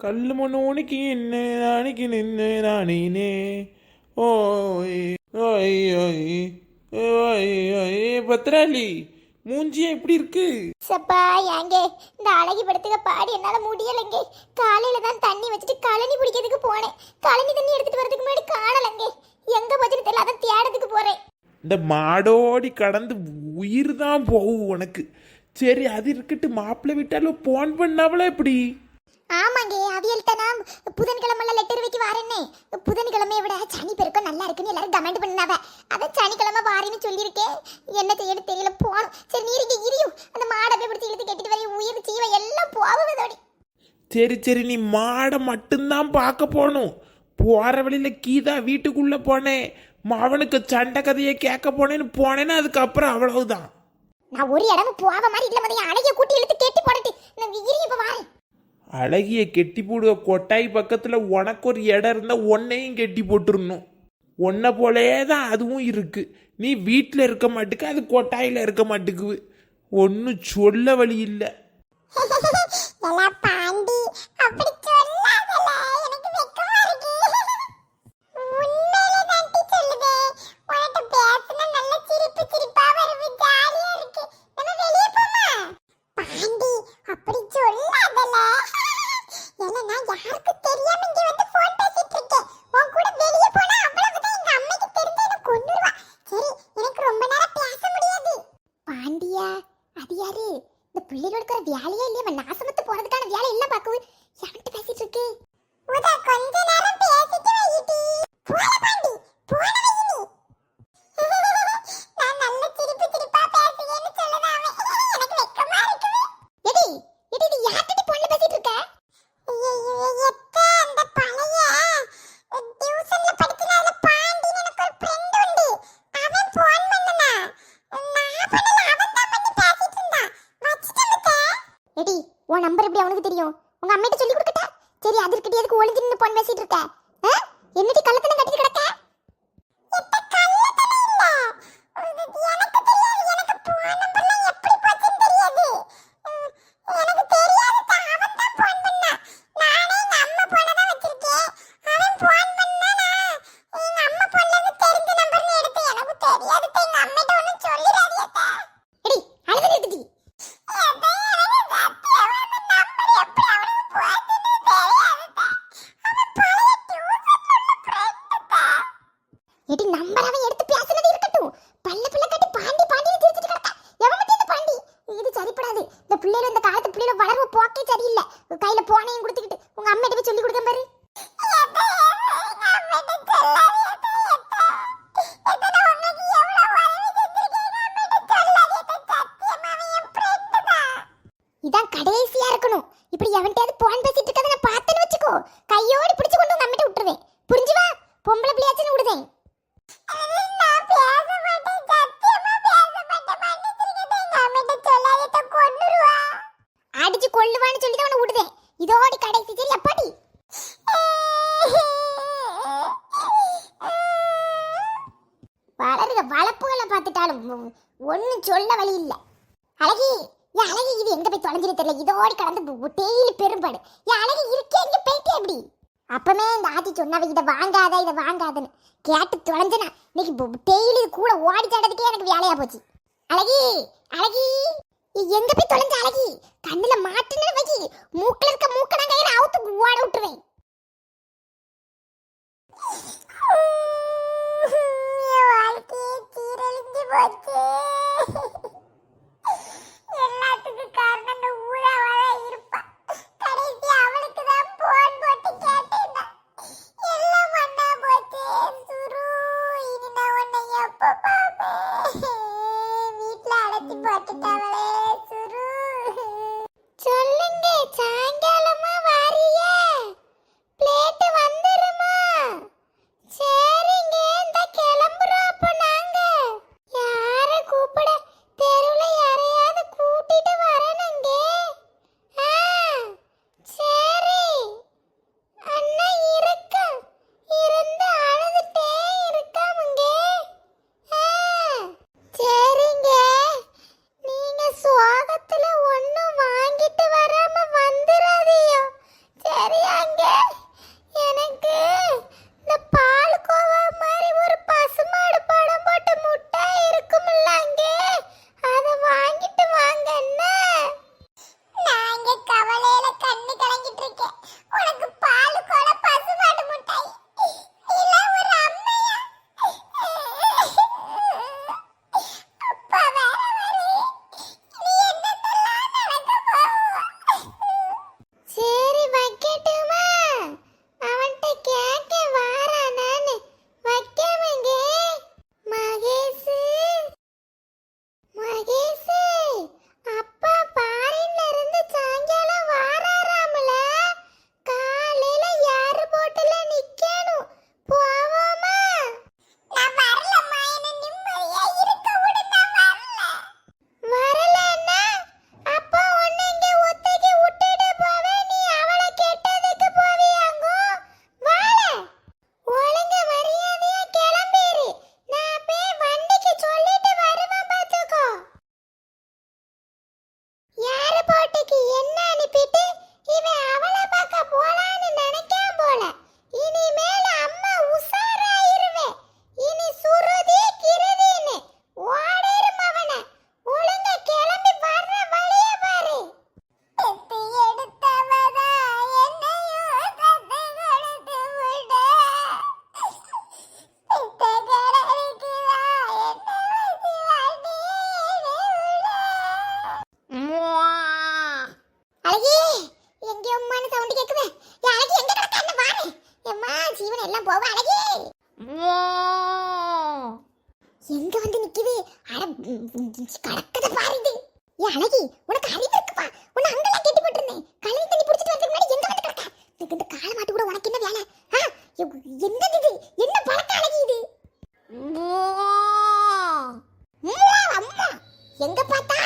கல்லு மண்ணோனிக்கு என்ன நாளைக்கு நின்று நானே ஓய் ஓய் ஓய் ஓய் ஓய் பத்ராளி மூஞ்சியா எப்படி இருக்கு சப்பா ஏங்க இந்த அழகி படத்துக்கு பாடி என்னால முடியலைங்க காலையில தான் தண்ணி வச்சுட்டு கழனி பிடிக்கிறதுக்கு போனேன் கழனி தண்ணி எடுத்துட்டு வரதுக்கு முன்னாடி காணலங்க எங்க போச்சுன்னு தெரியல அதான் தேடத்துக்கு போறேன் இந்த மாடோடி கடந்து உயிர் தான் போகும் உனக்கு சரி அது இருக்கட்டு மாப்பிள்ளை விட்டாலும் போன் பண்ணாவளா எப்படி ஆமாங்க அவியல்கிட்ட நான் புதன்கிழமை லெட்டர் வைக்க வாரேன்னே. புதன்கிழமையை விட சனி பெருக்கம் நல்லா இருக்குன்னு எல்லாரும் கமெண்ட் பண்ணாவ அதான் சனிக்கிழமை வாரேன்னு சொல்லியிருக்கேன் என்ன செய்யணும் தெரியல போகணும். சரி நீர் இங்கே இரியும் அந்த மாடை போய் பிடிச்சி இழுத்து கட்டிட்டு வரையும் உயிர் ஜீவ எல்லாம் போகுவதோடி சரி சரி நீ மாடை மட்டும்தான் பார்க்க போகணும். போற வழியில கீதா வீட்டுக்குள்ள போனேன் அவனுக்கு சண்டை கதையை கேட்க போனேன்னு போனேன்னா அதுக்கப்புறம் அவ்வளவுதான். நான் ஒரு இடமும் போகாத மாதிரி இல்லை மதியம் அழகிய கூட்டி இழுத்து கெட்டி போடட்டு. நான் இப்போ வாரேன். அழகிய கெட்டி போடுவ கொட்டாய் பக்கத்தில் உனக்கு ஒரு இடம் இருந்தால் ஒன்னையும் கெட்டி போட்டுருணும் ஒன்றை போலயே தான் அதுவும் இருக்கு. நீ வீட்டில் இருக்க மாட்டுக்கு அது கொட்டாயில் இருக்க மாட்டுக்கு. ஒன்றும் சொல்ல வழி இல்லை. பாண்டி அப்படி சரி எதுக்கு ஒளிஞ்சிருந்து நின்னு போன் பேசிட்டு இருக்க? என்னடி கள்ளத்தனை கட்டிட்டு கிடக்க? அம்மா கள்ளத்தனம் இல்ல இது எனக்கு தெரியாது எனக்கு போன் நம்பர்லாம் எப்படி போச்சுன்னு தெரியாது உம், எனக்கு தெரியாது தான் அவன் தான் போன் பண்ணா நானே எங்க அம்மா போன தான் வச்சிருக்கேன் அவன் போன் பண்ணா எங்க அம்மா போன்ல இருந்து தெரிஞ்ச நம்பர்னு எடுத்து எனக்கு தெரியாது தான் எங்க அம்மிட்ட ஒண்ணும் சொல்லிடாதீங்க எடி அழுது நிறுத்தி எடி நம்பர் அவன் எடுத்து பேசுனது இருக்கட்டும் பல்ல பிள்ளை கட்டி பாண்டி பாண்டி சிரிச்சிட்டு கிடக்க எவன் மட்டும் இந்த பாண்டி இது சரிப்படாது இந்த பிள்ளைல இந்த காலத்து பிள்ளைல வளர்வு போக்கே சரியில்லை. கையில போனையும் கொடுத்துக்கிட்டு உங்க அம்மா போய் சொல்லி கொடுக்க பாரு. இதான் கடைசியா இருக்கணும். இப்படி எவன்கிட்டயாவது போன் பேசிட்டு இருக்கதை நான் பார்த்தேன்னு வச்சுக்கோ. கையோடு பிடிச்சு கொண்டு உங்க அம்மிட்ட விட்டுருவேன் புரிஞ்சு வா பொம்பளை பிள்ளையாச்சுன்னு விடுதேன் அடிச்சு கொள்ளுவான்னு சொல்லி தான் உன்னை விடுதேன் இதோடி கடைசி சரி அப்பாடி வளருக வளப்புகளை பார்த்துட்டாலும் ஒன்றும் சொல்ல வழி இல்லை. அழகி என் அழகி இது எங்கே போய் தொலைஞ்சிரு தெரியல. இதோடு கடந்து டெய்லி பெரும்பாடு. என் அழகி இருக்கே எங்க போயிட்டே எப்படி அப்பமே இந்த ஆத்தி சொன்னவ இதை வாங்காத இதை வாங்காதன்னு. கேட்டு தொலைஞ்சனா இன்னைக்கு டெய்லி கூட ஓடி சாடுறதுக்கே எனக்கு வேலையா போச்சு. அழகி அழகி எங்க போய் தொலைஞ்ச அழகி? கண்ணுல மாட்டுன்னு வச்சு மூக்கில் இருக்க மூக்கடா கையில அவுத்து ஓட விட்டுருவேன். வாழ்க்கையே சீரழிஞ்சு போச்சு. எல்லாத்துக்கும் காரணம் இந்த ஊழாவா அழகி. எங்க வந்து நிக்குது? அட கடக்கத பாருது ஏ அழகி உனக்கு அறிவு இருக்குப்பா. உன்னை அங்கெல்லாம் கெட்டி போட்டிருந்தேன். கழுவி தண்ணி பிடிச்சிட்டு வரதுக்கு முன்னாடி எங்க வந்து கிடக்க? இந்த கால மாட்டு கூட உனக்கு என்ன வேலை? ஆ இது? என்ன பழக்க அழகி இது? அம்மா. எங்க பார்த்தா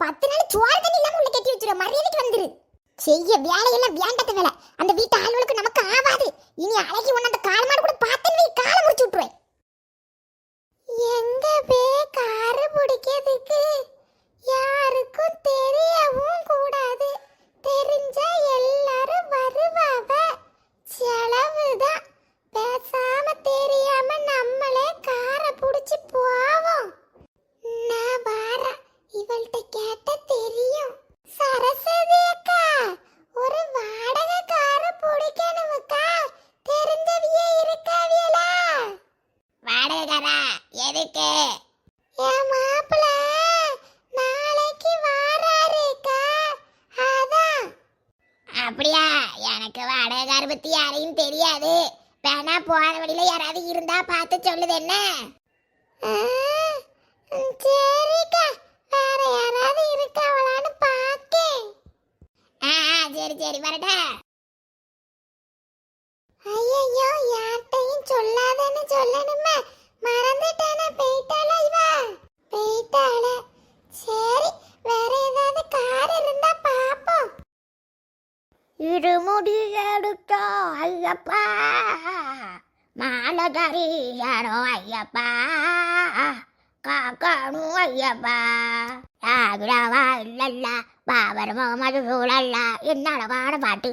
பத்து நாள் சோறு தண்ணி இல்லாம உள்ள கட்டி வச்சிரு மரியாதைக்கு வந்துரு. செய்ய வேலையெல்லாம் வேண்டாத வேலை அந்த வீட்டு ஆளுகளுக்கு நமக்கு ஆவாது இனி அழகி உன்னை அந்த கால் மாடு கூட பார்த்தேன்னு வை, காலை முடிச்சு விட்டுருவேன் எங்க பே காரு பிடிக்கிறதுக்கு யாருக்கும் தெரியவும் கூடாது தெரிஞ்சா எல்லாரும் வருவாவ செலவுதான் பேசாம தெரியாம நம்மளே காரை புடிச்சு போவோம் நான் வாரேன் இவள்கிட்ட கேட்ட தெரியும் சரஸ்வதி அக்கா ஒரு வாடகை காரை பிடிக்கணுமுக்கா தெரிஞ்சவியே இருக்காவியலா வாடகைக்காரா இருக்கு. என் மாப்பிள்ள நாளைக்கு வாராருக்கா அதான். அப்படியா? எனக்கு வாடகைக்கார பத்தி யாரையும் தெரியாது. வேணா போற வழியில யாராவது இருந்தா பார்த்து சொல்லுது என்ன? சரிக்கா. வேற யாராவது இருக்காவளான்னு பார்த்தேன் ஆ ஆ, சரி சரி வரட்டா. ஐயோ யார்கிட்டையும் சொல்லாதன்னு சொல்லணுமே. மறந்துட்டேனே போயிட்டாளா இவ? போயிட்டாள? சரி வேற ஏதாவது கார் இருந்தா பாப்போம். இருமுடி எடுத்தோ ஐயப்பா. மாலை தரியானோ ஐயப்பா. காக்கணும் ஐயப்பா. ராகுராவா இல்லல்ல. பாபர் முகமது சூழல்ல என்ன அழகான பாட்டு.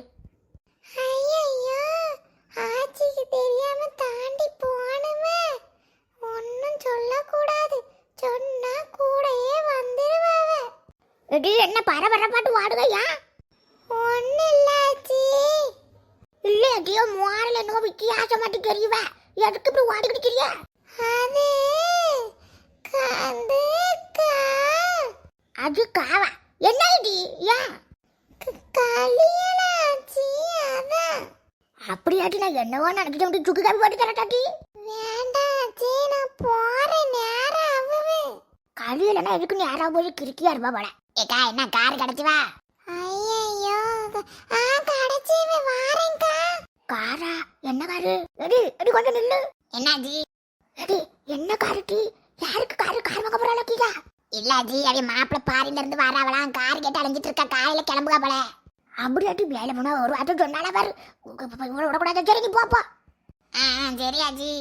ஐயோ ஆச்சிக்கு தெரியாம தாண்டி போனவே ஒன்னும் சொல்லக்கூடாது. சொன்னா கூடயே வந்துருவாவ. இது என்ன பரபர பாட்டு வாடுகையா ஒன்னும் இல்ல ஆச்சி இல்ல அடியோ மாறல என்னவோ வித்தியாசமாட்டு தெரியவ. எதுக்கு இப்படி வாடிக்கிட்டு தெரிய அது கந்து அது காவா. என்ன இது ஏன்? கல்யாணம் ஆச்சு அதான். அப்படியாட்டி நான் என்னவோ நினைக்கிட்டு வந்து சுக்கு காப்பி போட்டு தரட்டாட்டி? வேண்டாம் ஆச்சி நான் போறேன் நேரம் ஆகுது. கழியலனா எதுக்கு நேரம் போய் கிறுக்கியா இருப்பா போல. ஏக்கா என்ன கார் கிடைச்சு வா. ஐயோ ஆ கிடைச்சி வாரேன்க்கா. காரா என்ன காரு? எடி எடி கொஞ்சம் நில்லு. என்னாஜி எடி என்ன காரு டி? யாருக்கு காரு? கார் வாங்க போறாளோ கீழா இல்ல ஜி அவ மாப்பிள்ள பாரில இருந்து வராவலாம் கார் கேட்டு அலைஞ்சிட்டு இருக்கா. காலையில கிளம்புகா போல. அப்படியாட்டி வேலை போனா ஒரு வார்த்தை சொன்னால பாரு. இவ்வளவு விடக்கூடாது. சரி நீ போப்போ ஆ சரி அஜி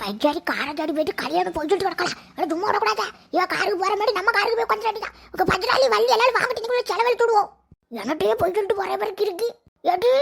பைக்காரி காரை தேடி போயிட்டு கல்யாணம் போயிட்டு கிடக்கலாம் ஆனா சும்மா விடக்கூடாது? இவ காருக்கு போற மாதிரி நம்ம காருக்கு போய் கொஞ்சம் அடிதான் உங்க பஞ்சராளி வள்ளி எல்லாரும் வாங்கிட்டு செலவழித்து விடுவோம் எனட்டையே போயிட்டு போற மாதிரி இருக்கு எடு!